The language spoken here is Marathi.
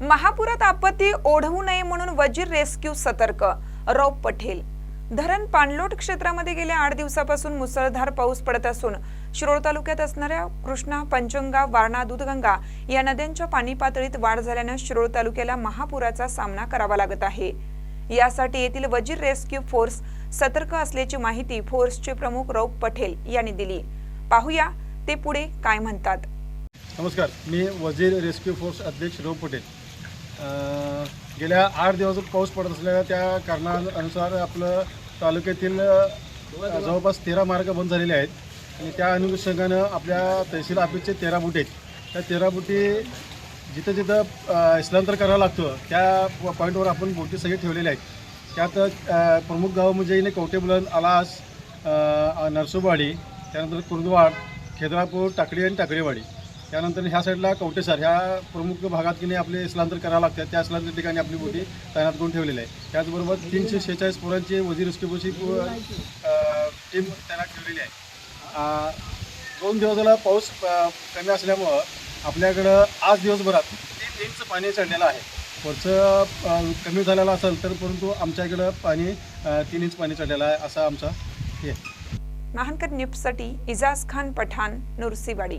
महापुरात आपत्ती ओढवू नये म्हणून वजीर रेस्क्यू सतर्क. रौप पटेल. धरण पाणलोट क्षेत्रामध्ये गेल्या आठ दिवसापासून मुसळधार पाऊस पडत असून शिरोळ तालुक्यात असणाऱ्या कृष्णा पंचगंगा वारणा दूधगंगा या नद्यांच्या पाणी पातळीत वाढ झाल्यानं शिरोळ तालुक्याला महापुराचा सामना करावा लागत आहे. यासाठी येथील वजीर रेस्क्यू फोर्स सतर्क असल्याची माहिती फोर्सचे प्रमुख रौप पटेल यांनी दिली. पाहूया ते पुढे काय म्हणतात. नमस्कार मी वजीर रेस्क्यू फोर्स अध्यक्ष रौप पटेल. गेल्या आठ दिवस पाऊस पडत असलेल्या त्या कारणानुसार आपलं तालुक्यातील जवळपास तेरा मार्ग बंद झालेले आहेत. आणि त्या अनुषंगानं आपल्या तहसील ऑफिसचे तेरा बुटी आहेत. त्या तेरा बुटी जिथं जिथं स्थलांतर करावं लागतं त्या पॉईंटवर आपण बोटी सगळे ठेवलेल्या आहेत. त्यात प्रमुख गावं म्हणजे इने कवटेबुलन आलास नरसोबाडी त्यानंतर कुर्दवाड खेद्रापूर टाकळी आणि टाकळीवाडी. त्यानंतर ह्या साईडला कवटेसर ह्या प्रमुख भागात की नाही आपले स्थलांतर करावं लागतात त्या स्थलांतर ठिकाणी आपली बोटी तैनात करून ठेवलेली आहे. त्याचबरोबर तीनशे शेहेचाळीस पोरांची वजीर रेस्क्यूची टीम तैनात ठेवलेली आहे. दोन दिवस झाला पाऊस कमी असल्यामुळं आपल्याकडं आज दिवसभरात तीन इंच पाणी चढलेलं आहे. वरचं कमी झालेलं असेल तर परंतु आमच्या इकडं पाणी तीन इंच पाणी चढलेलं आहे असा आमचा हे. आहे. महानकर न्यूजसाठी इजाज खान पठाण नुरसीवाडी.